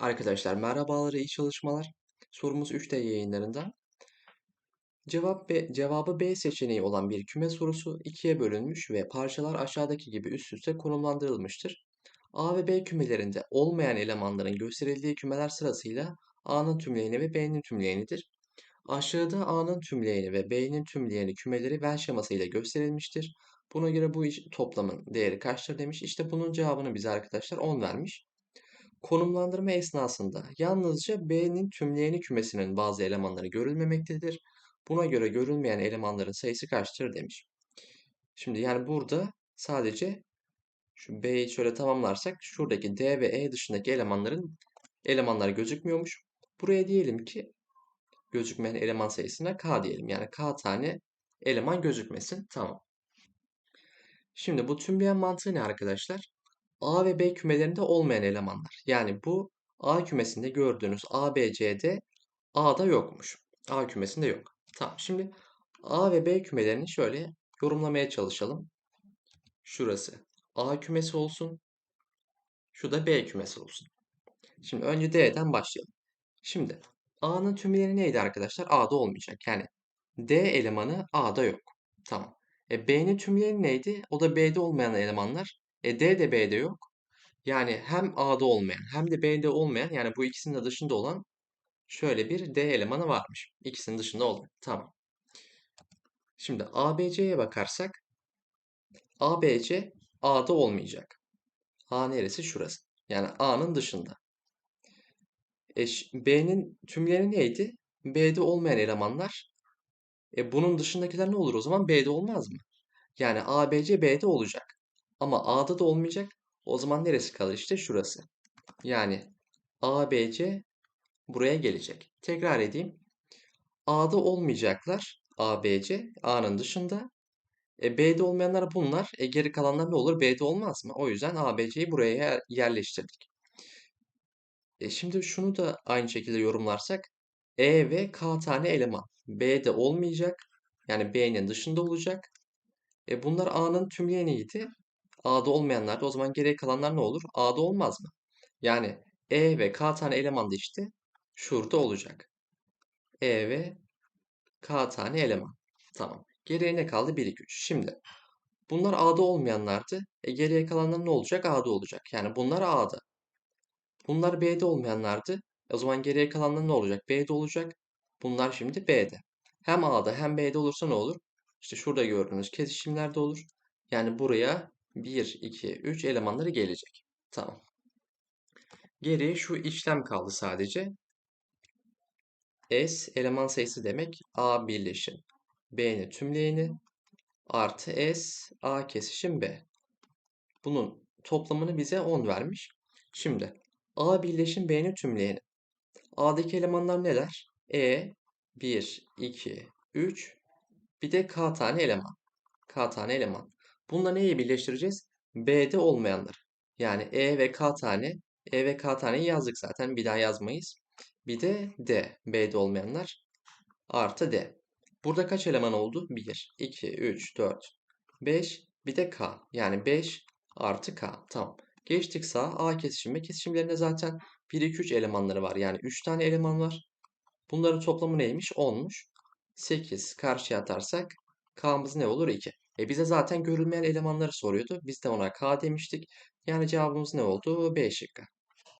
Arkadaşlar merhabalar, iyi çalışmalar. Sorumuz 3D yayınlarında. Cevap B, cevabı B seçeneği olan bir küme sorusu ikiye bölünmüş ve parçalar aşağıdaki gibi üst üste konumlandırılmıştır. A ve B kümelerinde olmayan elemanların gösterildiği kümeler sırasıyla A'nın tümleyeni ve B'nin tümleyenidir. Aşağıda A'nın tümleyeni ve B'nin tümleyeni kümeleri Venn şemasıyla gösterilmiştir. Buna göre bu toplamın değeri kaçtır demiş. İşte bunun cevabını bize arkadaşlar 10 vermiş. Konumlandırma esnasında yalnızca B'nin tümleyeni kümesinin bazı elemanları görülmemektedir. Buna göre görülmeyen elemanların sayısı kaçtır demiş. Şimdi yani burada sadece şu B'yi şöyle tamamlarsak şuradaki D ve E dışındaki elemanların elemanlar gözükmüyormuş. Buraya diyelim ki gözükmeyen eleman sayısına K diyelim. Yani K tane eleman gözükmesin. Tamam. Şimdi bu tümleyen mantığı ne arkadaşlar? A ve B kümelerinde olmayan elemanlar. Yani bu A kümesinde gördüğünüz A, B, C'de A'da yokmuş. A kümesinde yok. Tamam şimdi A ve B kümelerini şöyle yorumlamaya çalışalım. Şurası A kümesi olsun. Şu da B kümesi olsun. Şimdi önce D'den başlayalım. Şimdi A'nın tümleri neydi arkadaşlar? A'da olmayacak. Yani D elemanı A'da yok. Tamam. E, B'nin tümleri neydi? O da B'de olmayan elemanlar. E, D de B'de yok. Yani hem A'da olmayan hem de B'de olmayan yani bu ikisinin de dışında olan şöyle bir D elemanı varmış. İkisinin dışında olmayan. Tamam. Şimdi ABC'ye bakarsak ABC A'da olmayacak. A neresi? Şurası. Yani A'nın dışında. E, B'nin tümleri neydi? B'de olmayan elemanlar. E, bunun dışındakiler ne olur o zaman? B'de olmaz mı? Yani ABC B'de olacak. Ama A'da da olmayacak. O zaman neresi kalır? İşte şurası. Yani ABC buraya gelecek. Tekrar edeyim. A'da olmayacaklar. ABC A'nın dışında. E, B'de olmayanlar bunlar. E, geri kalanlar ne olur? B'de olmaz mı? O yüzden ABC'yi buraya yerleştirdik. E, şimdi şunu da aynı şekilde yorumlarsak. E ve K tane eleman. B'de olmayacak. Yani B'nin dışında olacak. E, bunlar A'nın tümleyeniydi. A'da olmayanlar da o zaman geriye kalanlar ne olur? A'da olmaz mı? Yani E ve K tane eleman da işte şurada olacak. E ve K tane eleman. Tamam. Geriye ne kaldı? 1, 2, 3. Şimdi bunlar A'da olmayanlardı. E geriye kalanlar ne olacak? A'da olacak. Yani bunlar A'da. Bunlar B'de olmayanlardı. O zaman geriye kalanlar ne olacak? B'de olacak. Bunlar şimdi B'de. Hem A'da hem B'de olursa ne olur? İşte şurada gördüğünüz kesişimlerde olur. Yani buraya 1, 2, 3 elemanları gelecek. Tamam. Geriye şu işlem kaldı sadece. S eleman sayısı demek A birleşim B'nin tümleyeni artı S A kesişim B. Bunun toplamını bize 10 vermiş. Şimdi A birleşim B'nin tümleyeni. A'daki elemanlar neler? E 1, 2, 3 bir de K tane eleman. K tane eleman. Bununla neyi birleştireceğiz? B'de olmayanlar. Yani E ve K tane. E ve K taneyi yazdık zaten. Bir daha yazmayız. Bir de D. B'de olmayanlar. Artı D. Burada kaç eleman oldu? 1, 2, 3, 4, 5. Bir de K. Yani 5 artı K. Tamam. Geçtik sağ. A kesişimi. Kesişimlerinde zaten 1, 2, 3 elemanları var. Yani 3 tane eleman var. Bunların toplamı neymiş? 10'muş. 8 karşıya atarsak K'mız ne olur? 2. E bize zaten görülmeyen elemanları soruyordu. Biz de ona K demiştik. Yani cevabımız ne oldu? B şıkkı.